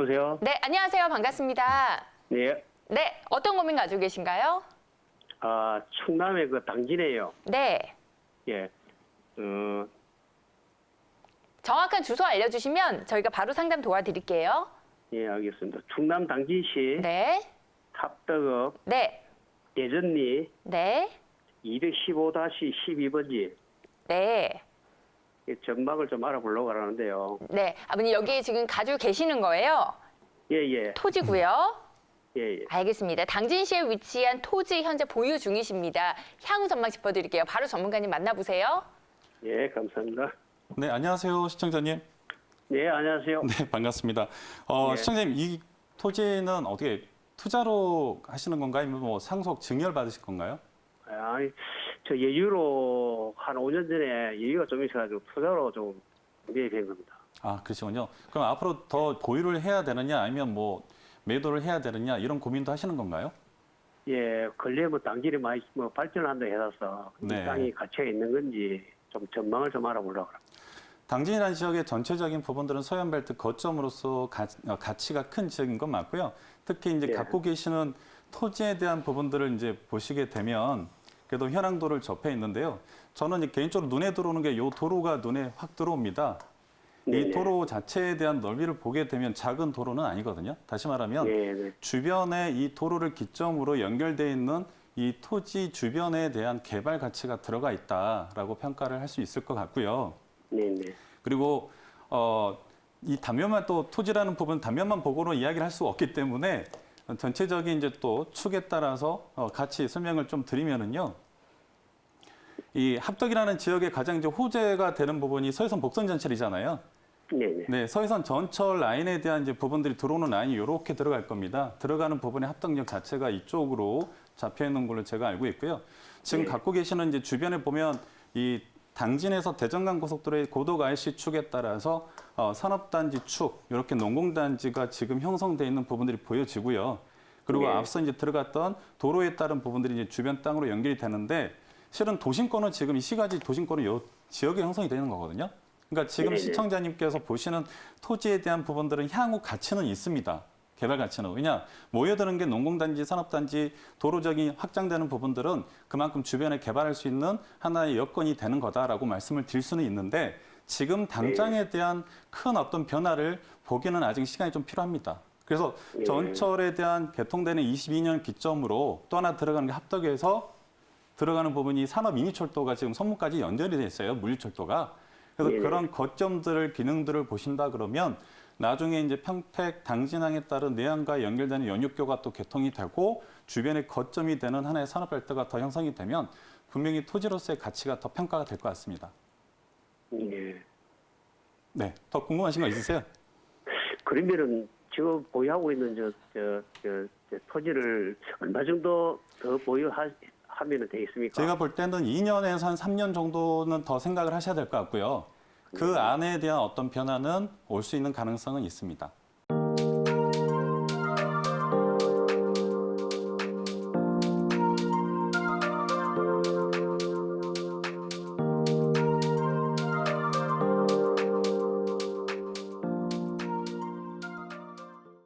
여보세요? 네, 안녕하세요. 반갑습니다. 네. 네, 어떤 고민 가지고 계신가요? 아, 충남의 그 당진이에요. 네, 예. 어, 정확한 주소 알려주시면 저희가 바로 상담 도와드릴게요. 예, 알겠습니다. 충남 당진시 네, 합덕읍 네, 대전리 네, 215-12번지 네, 전망을 좀 알아보려고 하는데요. 네. 아버님 여기 지금 가지고 계시는 거예요? 예, 예. 토지고요. 예, 예. 알겠습니다. 당진시에 위치한 토지 현재 보유 중이십니다. 향후 전망 짚어드릴게요. 바로 전문가님 만나보세요. 예, 감사합니다. 네, 안녕하세요, 시청자님. 네, 안녕하세요. 네, 반갑습니다. 어, 네. 시청자님, 이 토지는 어떻게 투자로 하시는 건가요? 아니면 뭐 상속 증여를 받으실 건가요? 아니, 저 예유로 한 5년 전에 예유가 좀 있어가지고 투자로 좀 매입한 겁니다. 아, 그러시군요. 그럼 앞으로 더 보유를 해야 되느냐, 아니면 뭐 매도를 해야 되느냐 이런 고민도 하시는 건가요? 예, 근래 뭐 당진이 많이 뭐 발전한다 해서 이 네. 땅이 갇혀 있는 건지 좀 전망을 좀 알아보려고 합니다. 당진이라는 지역의 전체적인 부분들은 서해안벨트 거점으로서 가, 어, 가치가 큰 지역인 건 맞고요. 특히 이제 예. 갖고 계시는 토지에 대한 부분들을 이제 보시게 되면 그래도 현황도를 접해 있는데요. 저는 개인적으로 눈에 들어오는 게 이 도로가 눈에 확 들어옵니다. 네네. 이 도로 자체에 대한 넓이를 보게 되면 작은 도로는 아니거든요. 다시 말하면 네, 네. 주변에 이 도로를 기점으로 연결돼 있는 이 토지 주변에 대한 개발 가치가 들어가 있다라고 평가를 할 수 있을 것 같고요. 네, 네. 그리고 어, 이 단면만 또 토지라는 부분 단면만 보고는 이야기를 할 수 없기 때문에 전체적인 이제 또 축에 따라서 어, 같이 설명을 좀 드리면은요. 이 합덕이라는 지역의 가장 이제 호재가 되는 부분이 서해선 복선 전철이잖아요. 네, 네. 네, 서해선 전철 라인에 대한 이제 부분들이 들어오는 라인이 이렇게 들어갈 겁니다. 들어가는 부분의 합덕역 자체가 이쪽으로 잡혀 있는 걸로 제가 알고 있고요. 지금 네. 갖고 계시는 이제 주변에 보면 이 당진에서 대전간 고속도로의 고덕 IC 축에 따라서 어, 산업단지 축 이렇게 농공단지가 지금 형성돼 있는 부분들이 보여지고요. 그리고 네. 앞서 이제 들어갔던 도로에 따른 부분들이 이제 주변 땅으로 연결이 되는데 실은 도심권은 지금 이 시가지 도심권은 요 지역에 형성이 되는 거거든요. 그러니까 지금 네네. 시청자님께서 보시는 토지에 대한 부분들은 향후 가치는 있습니다. 개발 가치는 왜냐 모여드는 게 농공단지, 산업단지, 도로적인 확장되는 부분들은 그만큼 주변에 개발할 수 있는 하나의 여건이 되는 거다라고 말씀을 드릴 수는 있는데 지금 당장에 대한 큰 어떤 변화를 보기는 아직 시간이 좀 필요합니다. 그래서 네. 전철에 대한 개통되는 22년 기점으로 또 하나 들어가는 게 합덕에서 들어가는 부분이 산업 미니철도가 지금 선무까지 연결이 돼 있어요. 물류철도가. 그래서 네네. 그런 거점들을 기능들을 보신다 그러면 나중에 이제 평택 당진항에 따른 내항과 연결되는 연육교가 또 개통이 되고 주변에 거점이 되는 하나의 산업벨트가 더 형성이 되면 분명히 토지로서의 가치가 더 평가가 될 것 같습니다. 네. 네, 더 궁금하신 거 있으세요? 그러면은 지금 보유하고 있는 저, 저, 저, 저 토지를 얼마 정도 더 보유하면 되겠습니까? 제가 볼 때는 2년에서 한 3년 정도는 더 생각을 하셔야 될 것 같고요. 그 안에 대한 어떤 변화는 올 수 있는 가능성은 있습니다.